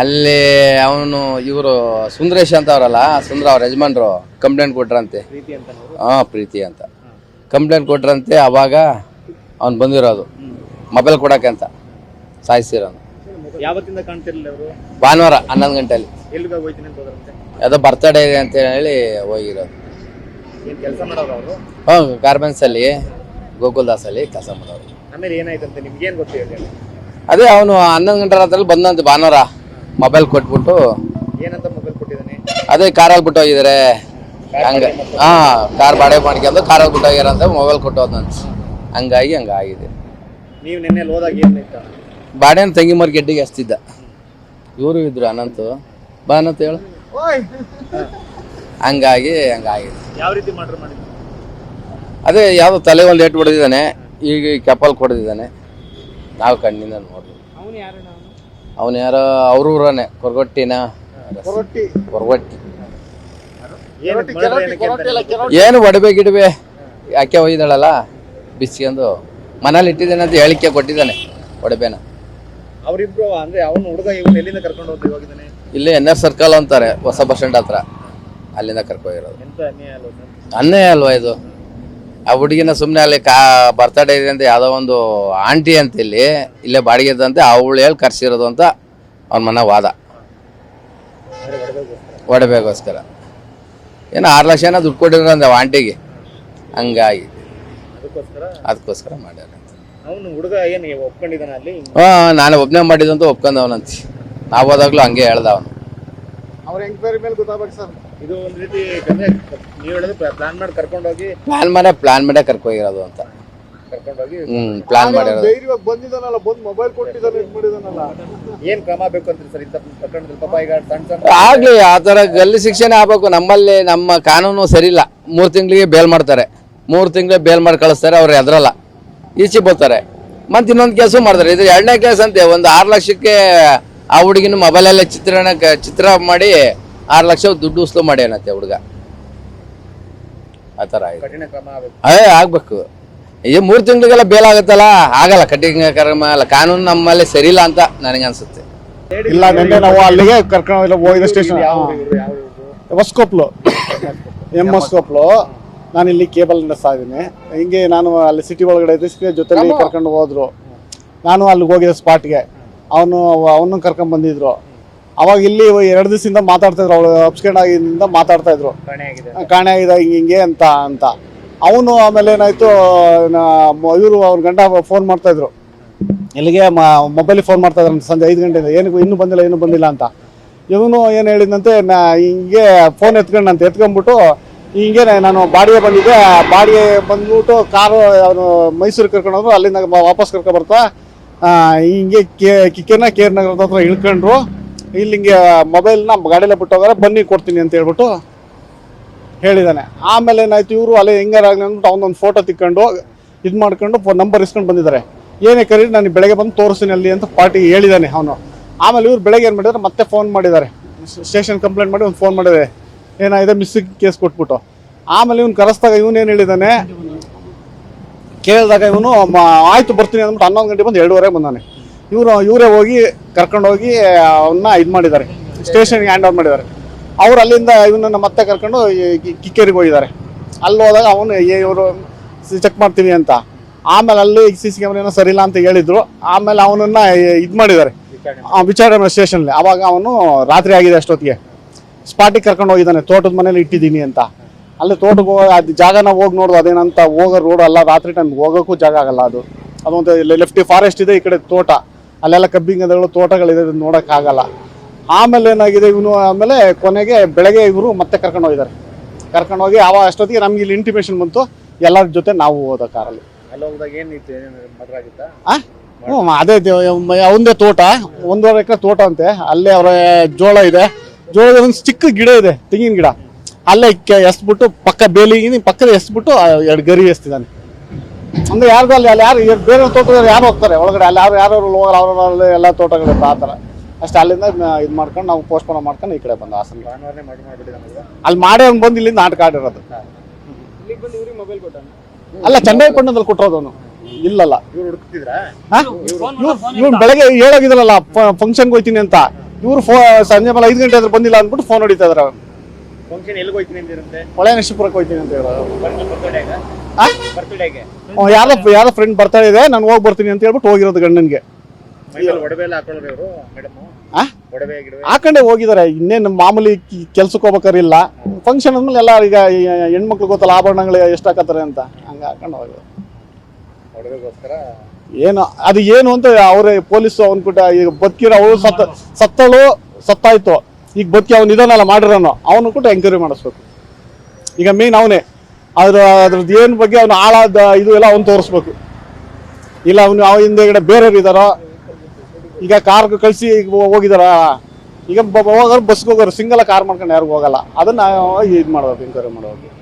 ಅಲ್ಲಿ ಅವನು ಇವರು ಸುಂದರೇಶ್ ಅಂತ ಅವರಲ್ಲ ಸುಂದ್ರ ಅವ್ರ ಯಜಮಾನ್ರು ಕಂಪ್ಲೇಂಟ್ ಕೊಟ್ರಂತೆ. ಹಾ ಪ್ರೀತಿ ಅಂತ. ಕಂಪ್ಲೇಂಟ್ ಕೊಟ್ರಂತೆ ಅವಾಗ ಅವ್ನು ಬಂದಿರೋದು. ಮೊಬೈಲ್ ಕೊಡಕ್ಕೆ ಅಂತ ಸಾಯಿಸಿರೋನು ಯಾವತ್ತಿಂದ ಕಾಣ್ತಿರ್ಲಿಲ್ಲ ಅವರು? ಭಾನುವಾರ ಹನ್ನೊಂದು ಗಂಟೆಯಲ್ಲಿ ಎಲ್ಲಿಗೆ ಹೋಗ್ತೀನಿ ಅಂತ ಹೋದ್ರಂತೆ? ಯಾವುದೋ ಬರ್ತಡೇ ಇದೆ ಅಂತ ಹೇಳಿ ಹೋಗಿರೋದು. ಏನ್ ಕೆಲಸ ಮಾಡೋರು ಅವರು? ಹ್ಞೂ ಗಾರ್ಮೆಂಟ್ಸಲ್ಲಿ ಗೋಕುಲ್ದಾಸಲ್ಲಿ ಕೆಲಸ ಮಾಡೋರು. ಆಮೇಲೆ ಏನಾಯ್ತಂತೆ ಏನು ಅದೇ ಅವನು ಹನ್ನೊಂದು ಗಂಟೆ ರಾತ್ರಿ ಬಂದಂತೆ ಭಾನುವಾರ. ಮೊಬೈಲ್ ಕೊಟ್ಬಿಟ್ಟು ಏನಂತ ಮೊಬೈಲ್ ಕೊಟ್ಟಿದ್ದಾನೆ? ಅದೇ ಕಾರಲ್ಲಿ ಬಿಟ್ಟು ಹೋಗಿದಾರೆ ಹಂಗ ಹಾ ಕಾರ್ ಬಾಡಿಗೆ ಮಾಡ್ಕೊಂಡು ಕಾರಲ್ಲಿ ಅಂತ ಮೊಬೈಲ್ ಕೊಟ್ಟು ಹೋದ್ ಹಂಗಾಗಿ ಹಂಗಾಗಿದೆ ನೀವು ನಿನ್ನೆ ಹೋದಾಗ ಏನ್ ಬಾಡಿನ ತಂಗಿ ಮರ ಗೆಡ್ಡಿಗೆ ಹಚ್ತಿದ್ದ. ಇವರು ಇದ್ರು ಅನಂತು. ಬಾ ಅನಂತ ಹೇಳು. ಹಂಗಾಗಿ ಹಂಗಾಗಿದೆ ಯಾವ ರೀತಿ ಮರ್ಡರ್ ಮಾಡಿದ್ರು ಅದೇ ಯಾವುದೋ ತಲೆ ಒಂದು ಏಟ್ ಬಿಡ್ದಿದ್ದಾನೆ ಈಗ ಕೆಪಲ್ ಕೊಡ್ದಿದ್ದಾನೆ. ನಾವು ಕಣ್ಣಿಂದ ನೋಡ್ರಿ ಅವನು ಯಾರು ಅವನು ಯಾರೋ ಊರನೆ ಕೊರಗೊಟ್ಟಿನ? ಕೊರಗೊಟ್ಟಿ. ಏನು ಒಡವೆ ಗಿಡವೆ ಯಾಕೆ ಒಯ್ದಾಳಲ್ಲ ಬಿಸ್ಕೊಂಡು ಮನೇಲಿ ಇಟ್ಟಿದ್ದೇನೆ ಅಂತ ಹೇಳಿಕೆ ಕೊಟ್ಟಿದ್ದಾನೆ ಒಡವೆನ. ಅವರಿಬ್ರು ಅಂದ್ರೆ ಅವನು ಹುಡುಗ ಇವನು ಎಲ್ಲಿಂದ ಕರ್ಕೊಂಡು ಹೋಗಿ ಹೋಗಿದ್ದಾನೆ ಇಲ್ಲಿ ಎನ್ ಆರ್ ಸರ್ಕಲ್ ಅಂತಾರೆ ಹೊಸ ಬಸ್ ಸ್ಟ್ಯಾಂಡ್ ಹತ್ರ. ಅಲ್ಲಿಂದ ಕರ್ಕೊಂಡಿರೋದು ಅನ್ಯಾಯ ಅನ್ನೇ ಅಲ್ವಾ ಇದು? ಆ ಹುಡುಗಿನ ಸುಮ್ಮನೆ ಅಲ್ಲಿ ಕಾ ಬರ್ತಡೇ ಇದೆ ಅಂತ ಯಾವುದೋ ಒಂದು ಆಂಟಿ ಅಂತ ಇಲ್ಲಿ ಇಲ್ಲೇ ಬಾಡಿಗೆ ಇದ್ದಂತೆ ಅವಳು ಹೇಳಿ ಕರ್ಸಿರೋದು ಅಂತ ಅವ್ನ ಮನೆ ವಾದ. ಒಡಬೇಕೋಸ್ಕರ ಏನೋ ಆರು ಲಕ್ಷ ಏನೋ ದುಡ್ಡು ಕೊಟ್ಟಿದ್ರು ಅಂದ ಆಂಟಿಗೆ ಹಂಗಾಗಿ. ಅದಕ್ಕೋಸ್ಕರ? ಅದಕ್ಕೋಸ್ಕರ ಮಾಡ್ಯಾರ ಅವನು ಹುಡುಗ ಏನ್ ಒಪ್ಕೊಂಡಿದ್ದಾನ ಅಲ್ಲಿ? ಹಾಂ ನಾನು ಒಬ್ಬನೇ ಮಾಡಿದಂತ ಒಪ್ಕೊಂಡವನಂತ ನಾವು ಹೋದಾಗ್ಲೂ ಹಂಗೆ ಹೇಳ್ದ ಅವನು. ಅವ್ರ ಎಂಕ್ವೈರಿ ಮೇಲೆ ಗೊತ್ತಾಗ್ಬೇಕು ಸರ್. ಇದು ಒಂದು ರೀತಿ ನೀವು ಹೇಳೋದು ಪ್ಲಾನ್ ಮಾಡಿ ಕರ್ಕೊಂಡೋಗಿ ಪ್ಲಾನ್ ಮಾಡೇ ಪ್ಲಾನ್ ಮಾಡೇ ಕರ್ಕೋಗಿರೋದು ಅಂತ. ಕರ್ಕೊಂಡೋಗಿ ಹ್ಞೂ ಪ್ಲಾನ್ ಮಾಡಿರೋದು. ಧೈರ್ಯವಾಗಿ ಬಂದಿದ್ದಾನಲ್ಲ ಬಂದು ಮೊಬೈಲ್ ಕೊಟ್ಟಿದ್ದಾನೆ ಇದು ಮಾಡಿದಾನಲ್ಲ. ಏನ್ ಕ್ರಮ ಬೇಕು ಅಂತೀರಿ ಸರ್? ಇಂಥ ಪ್ರಕರಣದಲ್ಲಿ ಪಾಪ ಈಗ ಸಣ್ಣ ಸಣ್ಣ ಆಗ್ಲಿ ಆ ಥರ ಗಲ್ಲಿ ಶಿಕ್ಷೆನೇ ಆಗ್ಬೇಕು. ನಮ್ಮಲ್ಲಿ ನಮ್ಮ ಕಾನೂನು ಸರಿಯಿಲ್ಲ. ಮೂರು ತಿಂಗಳಿಗೆ ಬೇಲ್ ಮಾಡ್ತಾರೆ. ಮೂರು ತಿಂಗಳಿಗೆ ಬೇಲ್ ಮಾಡಿ ಕಳಿಸ್ತಾರೆ ಅವ್ರು ಎದ್ರಲ್ಲ ಈಚೆ ಬರ್ತಾರೆ. ಮತ್ತೆ ಇನ್ನೊಂದು ಕೇಸು ಮಾಡ್ತಾರೆ. ಇದು ಎರಡನೇ ಕೇಸ್ ಅಂತೆ. ಒಂದು ಆರು ಲಕ್ಷಕ್ಕೆ ಆ ಹುಡುಗಿನ ಮೊಬೈಲಲ್ಲೇ ಚಿತ್ರಣ ಚಿತ್ರ ಮಾಡಿ ಆರು ಲಕ್ಷ ದುಡ್ಡು ಉಸ್ಲು ಮಾಡ್ಯಾನಂತೆ ಹುಡುಗ? ಆ ಥರ ಕಠಿಣ ಕ್ರಮ ಆಗಬೇಕು. ಅದೇ ಆಗ್ಬೇಕು. ಈ ಮೂರು ತಿಂಗಳಿಗೆಲ್ಲ ಬೇಲ್ ಆಗುತ್ತಲ್ಲ? ಆಗಲ್ಲ ಕಠಿಣ ಕ್ರಮ ಅಲ್ಲ ಕಾನೂನು ನಮ್ಮಲ್ಲಿ ಸರಿಯಿಲ್ಲ ಅಂತ ನನಗೆ ಅನ್ಸುತ್ತೆ. ಇಲ್ಲ ನಿನ್ನೆ ನಾವು ಅಲ್ಲಿಗೆ ಕರ್ಕೊಂಡು ಹೋಗಿದ ಸ್ಟೇಷನ್ ಯಾವ ಊರು ಯಾವ ಊರು? ಹೊಸ್ಕೊಪ್ಲು. ಎಂ ಹೊಸ್ಕೊಪ್ಲು. ನಾನು ಇಲ್ಲಿ ಕೇಬಲ್ ನಡೆಸ್ತಾ ಇದ್ದೀನಿ ಹಿಂಗೆ ನಾನು ಅಲ್ಲಿ ಸಿಟಿ ಒಳಗಡೆ ಇದ್ದ ಜೊತೆಲಿ ಕರ್ಕೊಂಡು ಹೋದ್ರು. ನಾನು ಅಲ್ಲಿಗೆ ಹೋಗಿದ್ದೆ ಸ್ಪಾಟ್ಗೆ ಅವನು ಅವನು ಕರ್ಕೊಂಡ್ ಬಂದಿದ್ರು. ಅವಾಗ ಇಲ್ಲಿ ಎರಡು ದಿವಸದಿಂದ ಮಾತಾಡ್ತಾ ಇದ್ರು ಅವಳು ಅಪ್ಸ್ಕೆಂಡ್ ಆಗಿಂದ ಮಾತಾಡ್ತಾ ಇದ್ರು ಕಾಣೆ ಆಗಿದೆ ಹಿಂಗೆ ಹಿಂಗೆ ಅಂತ ಅಂತ ಅವನು ಆಮೇಲೆ ಏನಾಯ್ತು ಇವರು ಅವ್ರ ಗಂಡ ಫೋನ್ ಮಾಡ್ತಾ ಇದ್ರು ಇಲ್ಲಿಗೆ ಮೊಬೈಲ್ ಫೋನ್ ಮಾಡ್ತಾ ಇದ್ರು ಸಂಜೆ ಐದು ಗಂಟೆಯಿಂದ ಏನು ಇನ್ನೂ ಬಂದಿಲ್ಲ ಇನ್ನೂ ಬಂದಿಲ್ಲ ಅಂತ ಇವನು ಏನು ಹೇಳಿದಂತೆ ನಾ ಹಿಂಗೆ ಫೋನ್ ಎತ್ಕೊಂಡಂತೆ ಎತ್ಕೊಂಡ್ಬಿಟ್ಟು ಹಿಂಗೆ ನಾನು ಬಾಡಿಗೆ ಬಂದಿದ್ದೆ ಬಾಡಿಗೆ ಬಂದ್ಬಿಟ್ಟು ಕಾರು ಅವನು ಮೈಸೂರಿಗೆ ಕರ್ಕೊಂಡು ಹೋದ್ರು ಅಲ್ಲಿಂದ ವಾಪಸ್ ಕರ್ಕೊಂಡ್ಬರ್ತಾ ಹಿಂಗೆ ಕೆ ಕಿಕ್ಕೇನ ಕೇರ್ ನಗರದ ಹತ್ರ ಇಳ್ಕೊಂಡ್ರು ಇಲ್ಲಿ ಹಿಂಗೆ ಮೊಬೈಲ್ನ ಗಾಡಿಯಲ್ಲೇ ಬಿಟ್ಟು ಹೋಗಾರೆ ಬನ್ನಿ ಕೊಡ್ತೀನಿ ಅಂತ ಹೇಳ್ಬಿಟ್ಟು ಹೇಳಿದ್ದಾನೆ ಆಮೇಲೆ ಏನಾಯ್ತು, ಇವರು ಅಲ್ಲೇ ಹೆಂಗಾರಾಗಲಿ ಅಂದ್ಬಿಟ್ಟು ಅವನೊಂದು ಫೋಟೋ ತಿಕ್ಕೊಂಡು ಇದು ಮಾಡ್ಕೊಂಡು ಫೋನ್ ನಂಬರ್ ಇಸ್ಕೊಂಡು ಬಂದಿದ್ದಾರೆ. ಏನೇ ಕರೀರಿ, ನಾನು ಬೆಳಗ್ಗೆ ಬಂದು ತೋರಿಸ್ತೀನಿ ಅಲ್ಲಿ ಅಂತ ಪಾರ್ಟಿ ಹೇಳಿದ್ದಾನೆ ಅವನು. ಆಮೇಲೆ ಇವರು ಬೆಳಗ್ಗೆ ಏನು ಮಾಡಿದ್ದಾರೆ ಮತ್ತೆ ಫೋನ್ ಮಾಡಿದ್ದಾರೆ. ಸ್ಟೇಷನ್ ಕಂಪ್ಲೇಂಟ್ ಮಾಡಿ ಒಂದು ಫೋನ್ ಮಾಡಿದೆ ಏನಾಗಿದೆ ಮಿಸ್ಸಿಂಗ್ ಕೇಸ್ ಕೊಟ್ಬಿಟ್ಟು. ಆಮೇಲೆ ಇವ್ನು ಕರೆಸ್ದಾಗ ಏನು ಹೇಳಿದ್ದಾನೆ ಕೇಳಿದಾಗ ಇವನು ಆಯ್ತು ಬರ್ತೀನಿ ಅಂದ್ಬಿಟ್ಟು ಹನ್ನೊಂದು ಗಂಟೆ ಬಂದು ಎರಡೂವರೆಗೆ ಬಂದಾನೆ. ಇವರು, ಇವರೇ ಹೋಗಿ ಕರ್ಕೊಂಡೋಗಿ ಅವನ್ನ ಇದು ಮಾಡಿದ್ದಾರೆ ಸ್ಟೇಷನ್ಗೆ ಹ್ಯಾಂಡ್ ಓವರ್ ಮಾಡಿದ್ದಾರೆ. ಅವ್ರು ಅಲ್ಲಿಂದ ಇವನನ್ನು ಮತ್ತೆ ಕರ್ಕೊಂಡು ಕಿಕ್ಕೇರಿಗೆ ಹೋಗಿದ್ದಾರೆ. ಅಲ್ಲಿ ಹೋದಾಗ ಅವನು ಇವರು ಚೆಕ್ ಮಾಡ್ತೀವಿ ಅಂತ. ಆಮೇಲೆ ಅಲ್ಲಿ ಸಿ ಸಿ ಕ್ಯಾಮ್ರೇನೋ ಸರಿಯಿಲ್ಲ ಅಂತ ಹೇಳಿದ್ರು. ಆಮೇಲೆ ಅವನನ್ನ ಇದು ಮಾಡಿದ್ದಾರೆ. ವಿಚಾರಣೆ ಸ್ಟೇಷನಲ್ಲಿ ಅವಾಗ ಅವನು ರಾತ್ರಿ ಆಗಿದೆ ಅಷ್ಟೊತ್ತಿಗೆ. ಸ್ಪಾಟಿಗೆ ಕರ್ಕೊಂಡು ಹೋಗಿದ್ದಾನೆ. ತೋಟದ ಮನೇಲಿ ಇಟ್ಟಿದ್ದೀನಿ ಅಂತ. ಅಲ್ಲಿ ತೋಟಕ್ಕೆ ಹೋಗಿ, ಅದು ಜಾಗನ ಹೋಗಿ ನೋಡೋದು ಅದೇನಂತ ಹೋಗೋ ರೋಡ್ ಅಲ್ಲ, ರಾತ್ರಿ ಟೈಮ್ ಹೋಗೋಕ್ಕೂ ಜಾಗ ಆಗಲ್ಲ ಅದು. ಅದೊಂದು ಲೆಫ್ಟಿ ಫಾರೆಸ್ಟ್ ಇದೆ ಈ ಕಡೆ ತೋಟ. ಅಲ್ಲೆಲ್ಲ ಕಬ್ಬಿಂಗಗಳು ತೋಟಗಳಿದೆ ನೋಡೋಕ್ಕಾಗಲ್ಲ. ಆಮೇಲೆ ಏನಾಗಿದೆ ಇವನು ಆಮೇಲೆ ಕೊನೆಗೆ ಬೆಳಗ್ಗೆ ಇವರು ಮತ್ತೆ ಕರ್ಕೊಂಡು ಹೋಗಿದ್ದಾರೆ. ಕರ್ಕೊಂಡು ಹೋಗಿ ಆವಾಗ ಅಷ್ಟೊತ್ತಿಗೆ ನಮ್ಗೆ ಇಲ್ಲಿ ಇಂಟಿಮೇಷನ್ ಬಂತು. ಎಲ್ಲರ ಜೊತೆ ನಾವು ಹೋದ ಕಾರಲ್ಲಿ? ಹ್ಞೂ ಅದೇ ಅವಂದೇ ತೋಟ ಒಂದೂವರೆ ಎಕರೆ ತೋಟ ಅಂತೆ. ಅಲ್ಲೇ ಅವರ ಜೋಳ ಇದೆ. ಜೋಳದ ಒಂದು ಚಿಕ್ಕ ಗಿಡ ಇದೆ ತೆಂಗಿನ ಗಿಡ. ಅಲ್ಲೇ ಎಸ್ಬಿಟ್ಟು ಪಕ್ಕ ಬೇಲಿ ಪಕ್ಕದ ಎಸ್ಬಿಟ್ಟು ಎರಡು ಗರಿ ಎಸ್ತಿದ್ದಾನೆ. ಅಂದ್ರೆ ಯಾರ್ದು ಅಲ್ಲಿ ಅಲ್ಲಿ ಯಾರು ಬೇರೆ ತೋಟದವ್ರು ಯಾರು ಹೋಗ್ತಾರೆ? ಒಳಗಡೆ ಅಲ್ಲಿ ಯಾರು ಯಾರು ಹೋಗಲ್ಲ ಅವ್ರ ಎಲ್ಲ ತೋಟಗಳಿರ್ತಾರೆ ಆ ಥರ. ಅಷ್ಟೇ ಅಲ್ಲಿಂದ ಇದು ಮಾಡ್ಕೊಂಡು ನಾವು ಪೋಸ್ಟ್ಪೋನ್ ಮಾಡ್ಕೊಂಡು ಈ ಕಡೆ ಬಂದು ಹಾಸನ ಅಲ್ಲಿ ಮಾಡಿ ಮಾಡ್ಬಿಟ್ಟಿದ್ದಾನಲ್ವಾ ಅಲ್ಲಿ ಮಾಡೇ ಅವ್ನು ಬಂದು ಇಲ್ಲಿಂದ ನಾಟಕ ಆಡಿರೋದು. ಅಲ್ಲ ಬಂದು ಇವ್ರಿಗೆ ಮೊಬೈಲ್ ಕೊಟ್ಟರೋದು ಅವನು. ಇಲ್ಲಲ್ಲ. ಇವ್ರು ಹುಡುಕ್ತಿದ್ರಾ? ಇವನು ಬೆಳಗ್ಗೆ ಹೇಳೋಗಿದ್ರಲ್ಲ ಫಂಕ್ಷನ್ಗೆ ಹೋಗ್ತೀನಿ ಅಂತ. ಇವ್ರು ಫೋ ಸಂಜೆ ಮೇಲೆ ಐದು ಗಂಟೆ ಆದ್ರೆ ಬಂದಿಲ್ಲ ಅಂದ್ಬಿಟ್ಟು ಫೋನ್ ಹೊಡಿತಾ ಇದಾರೆ ಫಂಕ್ಷನ್ ಎಲ್ಲಿಗೆ ಹೋಯ್ತೀನಿ ಅಂದಿರುತ್ತೆ ಹೊಳೆ ನಶಿಪುರಕ್ಕೆ ಹೋಗ್ತೀನಿ ಅಂತ ಹೇಳೋದು. ಬರ್ತಡೆಗೆ ಆ? ಬರ್ತಡೆಗೆ ಯಾರೋ ಯಾರೋ ಫ್ರೆಂಡ್ ಬರ್ತಾ ಇದೆ ನಾನು ಹೋಗಿ ಬರ್ತೀನಿ ಅಂತ ಹೇಳ್ಬಿಟ್ಟು ಹೋಗಿರೋದು ಗಂಡನಿಗೆ. ಒಡವೆ ಎಲ್ಲ ಹಾಕೊಳ್ಳೋರು ಇವರು ಮೇಡಮ್ ಹಾಕೊಂಡೆ ಹೋಗಿದಾರೆ ಇನ್ನೇನು ಮಾಮೂಲಿ ಕೆಲ್ಸಕ್ಕೆ ಹೋಗ್ಬೇಕಾರೆ ಇಲ್ಲ ಫಂಕ್ಷನ್ ಅಂದ್ಮೇಲೆ ಎಲ್ಲ ಈಗ ಹೆಣ್ಮಕ್ಳು ಗೊತ್ತಲ್ಲ ಆಭರಣಗಳು ಎಷ್ಟು ಹಾಕತ್ತಾರೆ ಅಂತ. ಹಂಗೆ ಹಾಕೊಂಡು ಒಡವೆಗೋಸ್ಕರ? ಏನು ಅದು ಏನು ಅಂತ ಅವರೇ ಪೊಲೀಸು ಅವನ್ ಬಿಟ್ಟ ಈಗ ಬದುಕಿರೋ ಅವಳು ಸತ್ತ ಸತ್ತಳು ಸತ್ತಾಯ್ತು. ಈಗ ಬದುಕಿ ಅವ್ನು ಇದನ್ನೆಲ್ಲ ಮಾಡಿರೋನು, ಅವನು ಕೂಡ ಎಂಕ್ವೈರಿ ಮಾಡಿಸ್ಬೇಕು. ಈಗ ಮೇನ್ ಅವನೇ, ಅದ್ರ, ಅದ್ರದ್ದು ಏನು ಬಗ್ಗೆ ಅವನು ಆಳಾದ ಇದು ಎಲ್ಲ ಅವ್ನು ತೋರಿಸ್ಬೇಕು. ಇಲ್ಲ ಅವನು ಅವ ಹಿಂದೆಗಡೆ ಬೇರೆಯವ್ರು ಇದ್ದಾರೋ, ಈಗ ಕಾರ್ ಕಳಿಸಿ ಈಗ ಹೋಗಿದಾರ? ಈಗ ಹೋಗೋರು ಬಸ್ಗೆ ಹೋಗೋರು ಸಿಂಗಲ್ ಕಾರ್ ಮಾಡ್ಕೊಂಡು ಯಾರಿಗೂ ಹೋಗಲ್ಲ. ಅದನ್ನ ಇದು ಮಾಡಬೇಕು ಎಂಕ್ವೈರಿ ಮಾಡ್ಬೇಕು